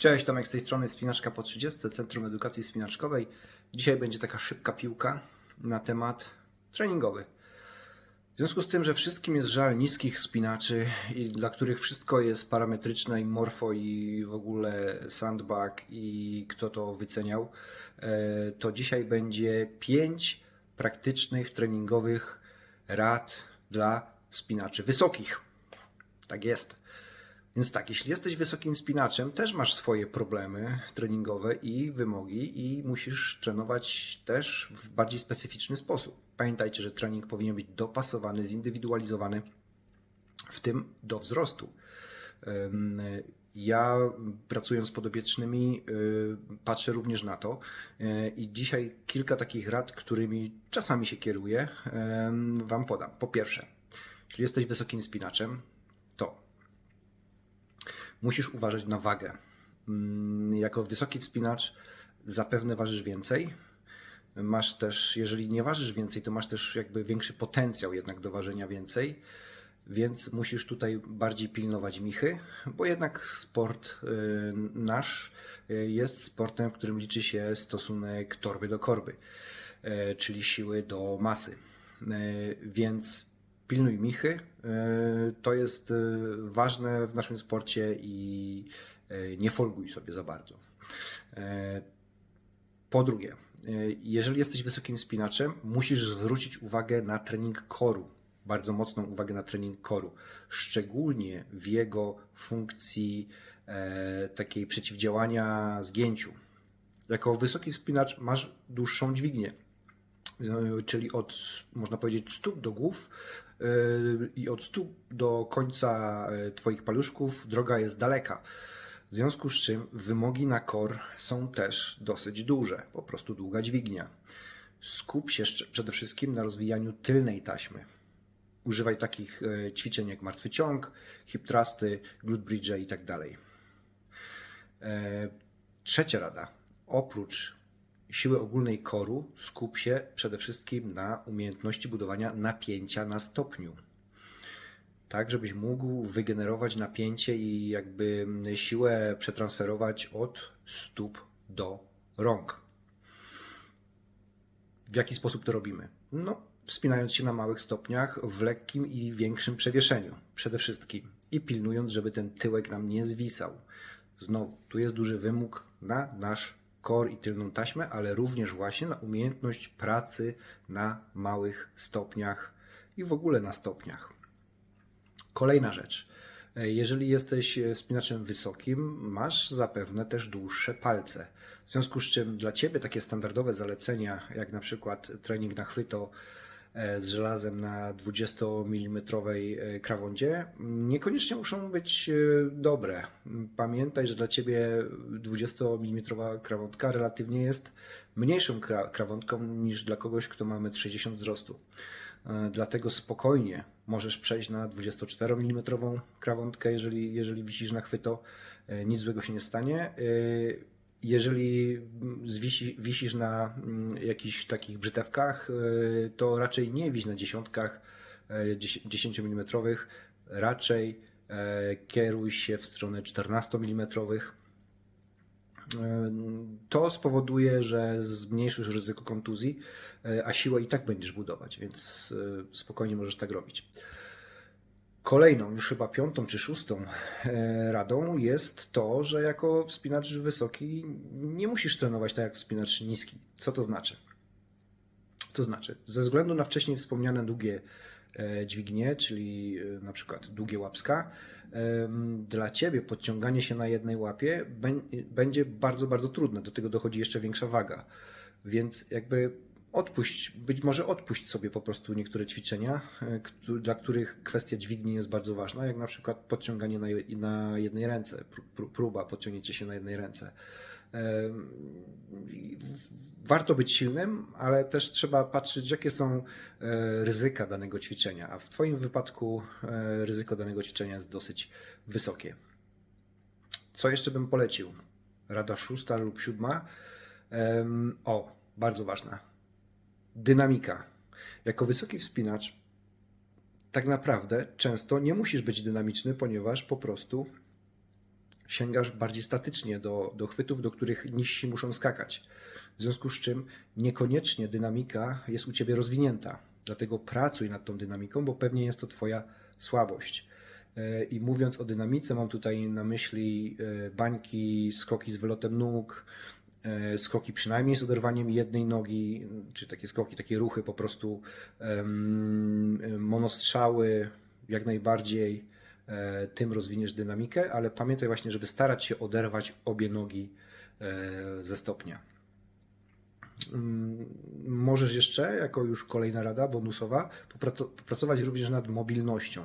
Cześć, Tomek z tej strony Spinaczka po 30, Centrum Edukacji Spinaczkowej. Dzisiaj będzie taka szybka piłka na temat treningowy. W związku z tym, że wszystkim jest żal niskich spinaczy dla których wszystko jest parametryczne i morfo i w ogóle sandbag i kto to wyceniał, e, to dzisiaj będzie pięć praktycznych treningowych rad dla spinaczy wysokich. Tak jest. Więc tak, jeśli jesteś wysokim spinaczem, też masz swoje problemy treningowe i wymogi, i musisz trenować też w bardziej specyficzny sposób. Pamiętajcie, że trening powinien być dopasowany, zindywidualizowany, w tym do wzrostu. Ja pracując z podopiecznymi y, patrzę również na to y, i dzisiaj kilka takich rad, którymi czasami się kieruję, Wam podam. Po pierwsze, jeśli jesteś wysokim spinaczem, to musisz uważać na wagę. Mm, Jako wysoki wspinacz zapewne ważysz więcej. Masz też, jeżeli nie ważysz więcej, to masz też jakby większy potencjał jednak do ważenia więcej, więc musisz tutaj bardziej pilnować michy, bo jednak sport y, nasz y, jest sportem, w którym liczy się stosunek torby do korby, y, czyli siły do masy. Więc pilnuj michy. Y, To jest y, ważne w naszym sporcie i y, nie folguj sobie za bardzo. Po drugie, jeżeli jesteś wysokim spinaczem, musisz zwrócić uwagę na trening koru. Bardzo mocną uwagę na trening koru, szczególnie w jego funkcji e, takiej przeciwdziałania zgięciu. Jako wysoki spinacz masz dłuższą dźwignię, E, czyli od, można powiedzieć, stóp do głów e, i od stóp do końca e, Twoich paluszków droga jest daleka. W związku z czym wymogi na kor są też dosyć duże, po prostu długa dźwignia. Skup się przede wszystkim na rozwijaniu tylnej taśmy. Używaj takich ćwiczeń jak martwy ciąg, hip thrusty, glute bridge i tak dalej. E, Trzecia rada. Oprócz siły ogólnej koru skup się przede wszystkim na umiejętności budowania napięcia na stopniu. Tak, żebyś mógł wygenerować napięcie i jakby siłę przetransferować od stóp do rąk. W jaki sposób to robimy? No, wspinając się na małych stopniach w lekkim i większym przewieszeniu przede wszystkim i pilnując, żeby ten tyłek nam nie zwisał. Znowu, tu jest duży wymóg na nasz kor i tylną taśmę, ale również właśnie na umiejętność pracy na małych stopniach i w ogóle na stopniach. Kolejna rzecz. Jeżeli jesteś spinaczem wysokim, masz zapewne też dłuższe palce. W związku z czym dla Ciebie takie standardowe zalecenia, jak na przykład trening na chwyto z żelazem na 20 mm krawędzie, niekoniecznie muszą być e, dobre. Pamiętaj, że dla Ciebie 20 mm krawędka relatywnie jest mniejszą kra- krawędką niż dla kogoś, kto ma 1,60 m wzrostu. E, Dlatego spokojnie możesz przejść na 24 mm krawędkę, jeżeli, jeżeli wisisz na chwyto. E, Nic złego się nie stanie. Jeżeli zwisi, wisisz na mm, jakichś takich brzytewkach, e, to raczej nie wiś na dziesiątkach 10 mm, raczej e, kieruj się w stronę 14 mm. To spowoduje, że zmniejszysz ryzyko kontuzji, a siłę i tak będziesz budować, więc spokojnie możesz tak robić. Kolejną, już chyba piątą czy szóstą e, radą jest to, że jako wspinacz wysoki nie musisz trenować tak jak wspinacz niski. Co to znaczy? To znaczy, ze względu na wcześniej wspomniane długie e, dźwignie, czyli e, na przykład długie łapska, dla Ciebie podciąganie się na jednej łapie bę- będzie bardzo, bardzo trudne. Do tego dochodzi jeszcze większa waga. Więc jakby odpuść, być może odpuść sobie po prostu niektóre ćwiczenia, e, dla których kwestia dźwigni jest bardzo ważna, jak na przykład podciąganie na, je- na jednej ręce, pró- pró- próba podciągnięcia się na jednej ręce. Warto być silnym, ale też trzeba patrzeć, jakie są e, ryzyka danego ćwiczenia, a w Twoim wypadku e, ryzyko danego ćwiczenia jest dosyć wysokie. Co jeszcze bym polecił? Rada szósta lub siódma. O, bardzo ważna. Dynamika. Jako wysoki wspinacz, tak naprawdę często nie musisz być dynamiczny, ponieważ po prostu sięgasz bardziej statycznie do, do chwytów, do których niżsi muszą skakać. W związku z czym niekoniecznie dynamika jest u ciebie rozwinięta. Dlatego pracuj nad tą dynamiką, bo pewnie jest to twoja słabość. E, I mówiąc o dynamice, mam tutaj na myśli e, bańki, skoki z wylotem nóg, skoki przynajmniej z oderwaniem jednej nogi, czy takie skoki, takie ruchy po prostu, monostrzały, jak najbardziej e, tym rozwiniesz dynamikę, ale pamiętaj właśnie, żeby starać się oderwać obie nogi e, ze stopnia. Mm, Możesz jeszcze, jako już kolejna rada bonusowa, popraco- popracować również nad mobilnością.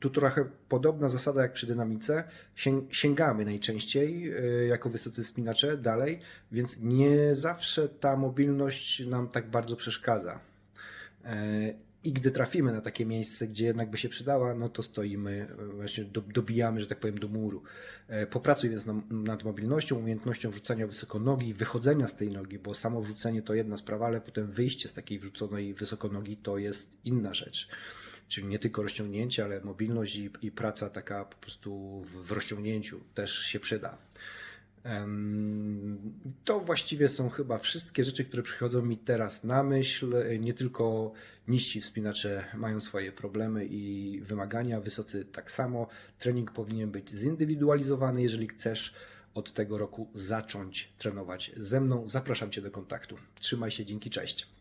Tu trochę podobna zasada jak przy dynamice. Sięg- Sięgamy najczęściej y, jako wysocy spinacze dalej, więc nie zawsze ta mobilność nam tak bardzo przeszkadza. E, I gdy trafimy na takie miejsce, gdzie jednak by się przydała, no to stoimy, e, właśnie do- dobijamy, że tak powiem, do muru. Popracuj więc na- nad mobilnością, umiejętnością wrzucania wysoko nogi, wychodzenia z tej nogi, bo samo wrzucenie to jedna sprawa, ale potem wyjście z takiej wrzuconej wysoko nogi to jest inna rzecz. Czyli nie tylko rozciągnięcie, ale mobilność i, i praca taka po prostu w, w rozciągnięciu też się przyda. To właściwie są chyba wszystkie rzeczy, które przychodzą mi teraz na myśl. Nie tylko niżsi wspinacze mają swoje problemy i wymagania, wysocy tak samo. Trening powinien być zindywidualizowany. Jeżeli chcesz od tego roku zacząć trenować ze mną, zapraszam Cię do kontaktu. Trzymaj się, dzięki, cześć.